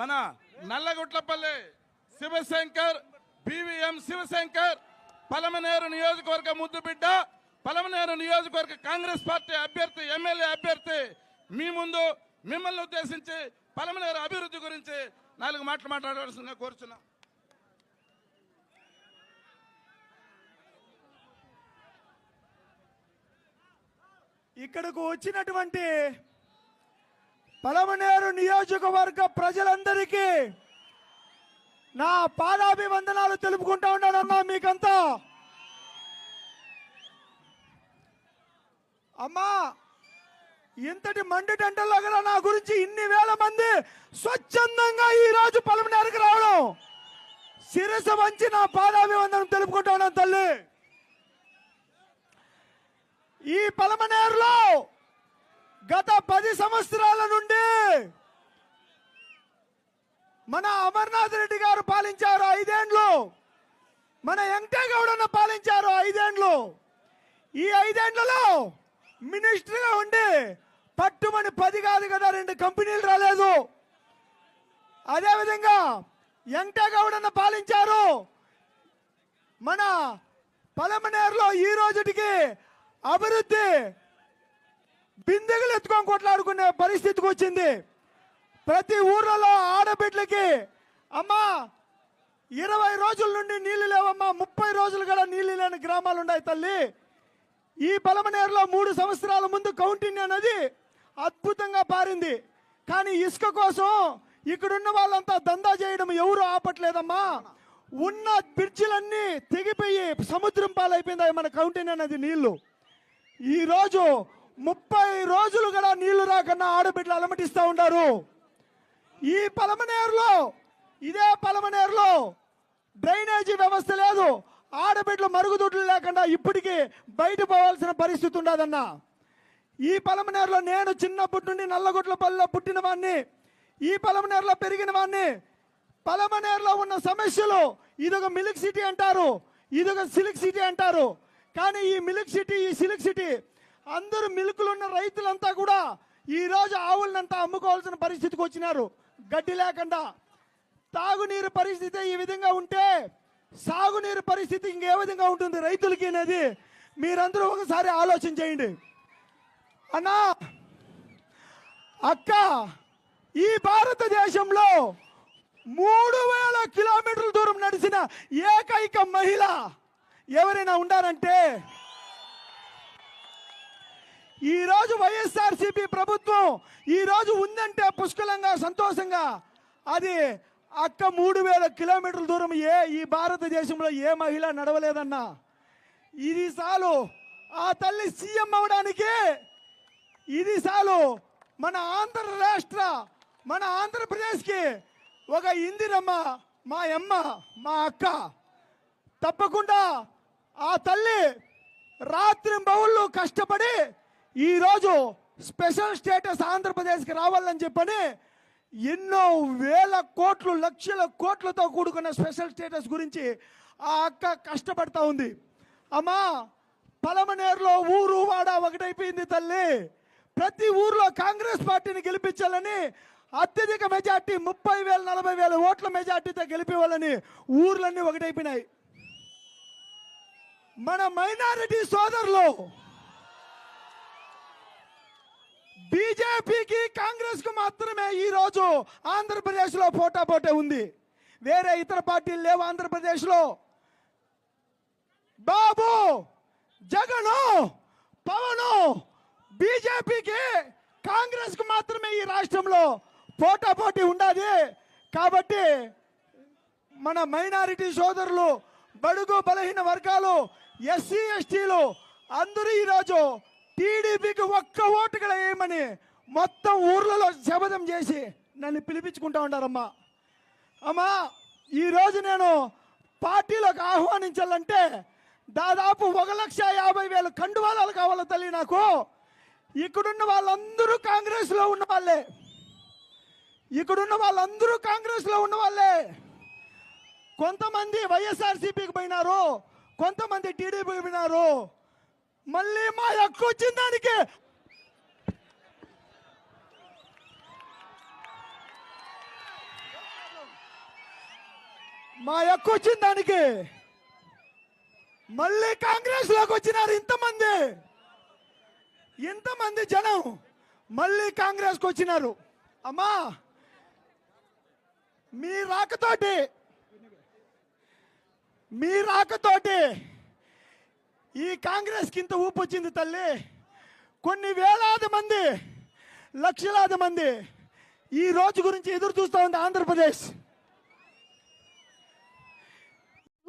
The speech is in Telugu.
మన నల్లగుట్లపల్లి శివశంకర్ బివిఎం శివశంకర్ పలమనేరు నియోజకవర్గ ముద్దుబిడ్డ పలమనేరు నియోజకవర్గ కాంగ్రెస్ పార్టీ అభ్యర్థి ఎమ్మెల్యే అభ్యర్థి మీ ముందు మిమ్మల్ని ఉద్దేశించి పలమనేరు అభివృద్ధి గురించి నాలుగు మాటలు మాట్లాడాల్సిందిగా కోరుచున్నాం. ఇక్కడకు వచ్చినటువంటి పలమనేరు నియోజకవర్గ ప్రజలందరికీ నా పాదాభివందనాలు తెలుపుకుంటా ఉన్నానమ్మా మీకంతా. అమ్మా ఇంతటి మండి టెంటల్లో నా గురించి ఇన్ని వేల మంది స్వచ్ఛందంగా ఈ రోజు పలమనేరుకు రావడం శిరస వంచి నా పాదాభివందనం తెలుపుకుంటా ఉన్నాను తల్లి. ఈ పలమనేరులో గత పది సంవత్సరాల నుండి మన అమర్నాథ్ రెడ్డి గారు పాలించారు ఐదేండ్లు. మన వెంకటేగౌడన్న పాలించారు ఐదేండ్లు. ఈ ఐదేండ్లలో మినిస్టర్గా ఉండి పట్టుమని పది కాదు కదా రెండు కంపెనీలు రాలేదు. అదేవిధంగా వెంకటేగౌడన్న పాలించారు. మన పలమనేరులో ఈ రోజుటికి అభివృద్ధి బిందెగలు ఎత్తుకొని కొట్లాడుకునే పరిస్థితికి వచ్చింది. ప్రతి ఊర్లలో ఆడబిడ్లకి అమ్మా ఇరవై రోజుల నుండి నీళ్ళు లేవమ్మా ముప్పై రోజులు కూడా నీళ్ళు లేని గ్రామాలు ఉన్నాయి తల్లి. ఈ పలమనేరులో మూడు సంవత్సరాల ముందు కౌంటింగ్ అనేది అద్భుతంగా పారింది. కానీ ఇసుక కోసం ఇక్కడున్న వాళ్ళంతా దందా చేయడం ఎవరు ఆపట్లేదమ్మా. ఉన్న బ్రిడ్జిలన్నీ తెగిపోయి సముద్రం పాలైపోయింది మన కౌంటీన్ అనేది నీళ్ళు. ఈరోజు ముప్పై రోజులు కూడా నీళ్ళు రాకన్నా ఆడబిడ్డలు అలమటిస్తూ ఉన్నారు ఈ పలమనేరులో ఇదే పలమనేరులో డ్రైనేజీ వ్యవస్థ లేదు. ఆడబిడ్డలు మరుగుదొడ్లు లేకుండా ఇప్పటికీ బయట పోవాల్సిన పరిస్థితి ఉండదన్న ఈ పలమనేరులో నేను చిన్నప్పటి నుండి నల్లగొట్ల పల్లెలో పుట్టిన వాడిని ఈ పలమనేరులో పెరిగిన వాడిని పలమనేరులో ఉన్న సమస్యలు ఇదొక మిల్క్ సిటీ అంటారు ఇదొక సిలిక్ సిటీ అంటారు. కానీ ఈ మిల్క్ సిటీ ఈ సిలిక్ సిటీ అందరూ మిల్కులు ఉన్న రైతులంతా కూడా ఈరోజు ఆవులనంతా అమ్ముకోవాల్సిన పరిస్థితికి వచ్చినారు. గడ్డి లేకుండా. తాగునీరు పరిస్థితి ఈ విధంగా ఉంటే సాగునీరు పరిస్థితి ఇంకే విధంగా ఉంటుంది రైతులకి అనేది. మీరందరూ ఒకసారి ఆలోచన చేయండి. అన్నా అక్క ఈ భారతదేశంలో మూడు వేల కిలోమీటర్ల దూరం నడిచిన ఏకైక మహిళ ఎవరైనా ఉండారంటే ఈరోజు వైఎస్ఆర్సీపీ ప్రభుత్వం ఈ రోజు ఉందంటే పుష్కలంగా సంతోషంగా. అది అక్క మూడు వేల కిలోమీటర్ల దూరం ఏ ఈ భారతదేశంలో ఏ మహిళ నడవలేదన్నా. ఇది చాలు ఆ తల్లి సీఎం అవడానికి ఇది చాలు మన ఆంధ్ర రాష్ట్ర మన ఆంధ్రప్రదేశ్కి ఒక ఇందిరమ్మ మా అమ్మ మా అక్క. తప్పకుండా ఆ తల్లి రాత్రి బౌళ్ళు కష్టపడి ఈరోజు స్పెషల్ స్టేటస్ ఆంధ్రప్రదేశ్కి రావాలని చెప్పని ఎన్నో వేల కోట్లు లక్షల కోట్లతో కూడుకున్న స్పెషల్ స్టేటస్ గురించి ఆ అక్క కష్టపడతా ఉంది. అమ్మా పలమనేరులో ఊరు వాడ ఒకటైపోయింది తల్లి. ప్రతి ఊర్లో కాంగ్రెస్ పార్టీని గెలిపించాలని అత్యధిక మెజార్టీ ముప్పై వేల నలభై వేల ఓట్ల మెజార్టీతో గెలిపివ్వాలని ఊర్లన్నీ ఒకటైపోయినాయి. మన మైనారిటీ సోదరులు బీజేపీకి కాంగ్రెస్కు మాత్రమే ఈ రోజు ఆంధ్రప్రదేశ్లో పోటా పోటే ఉంది. వేరే ఇతర పార్టీలు లేవు ఆంధ్రప్రదేశ్లో బాబు జగను పవను బీజేపీకి కాంగ్రెస్కు మాత్రమే ఈ రాష్ట్రంలో పోటా పోటీ ఉండాలి కాబట్టి మన మైనారిటీ సోదరులు బడుగు బలహీన వర్గాలు ఎస్సీ ఎస్టీలు అందరూ ఈరోజు టీడీపీకి ఒక్క ఓటు కూడా వేయమని మొత్తం ఊర్లలో శపథం చేసి నన్ను పిలిపించుకుంటా ఉంటారమ్మా అమ్మా ఈరోజు నేను పార్టీలోకి ఆహ్వానించాలంటే దాదాపు ఒక లక్ష యాభై వేల కండువాలాలు కావాలో తల్లి నాకు? ఇక్కడున్న వాళ్ళందరూ కాంగ్రెస్లో ఉన్న వాళ్ళే. ఇక్కడున్న వాళ్ళందరూ కాంగ్రెస్లో ఉన్న వాళ్ళే. కొంతమంది వైఎస్ఆర్సీపీకి పోయినారు కొంతమంది టీడీపీకి పోయినారు. మళ్ళీ మా ఎక్కువ వచ్చిన దానికి మా యొక్క వచ్చిన దానికి మళ్ళీ కాంగ్రెస్లోకి వచ్చినారు ఇంతమంది. ఇంతమంది జనం మళ్ళీ కాంగ్రెస్కి వచ్చినారు. అమ్మా మీ రాకతోటి మీ రాకతోటి ఈ కాంగ్రెస్కి ఇంత ఊపు వచ్చింది తల్లి. కొన్ని వేలాది మంది లక్షలాది మంది ఈ రోజు గురించి ఎదురు చూస్తూ ఉంది Andhra Pradesh.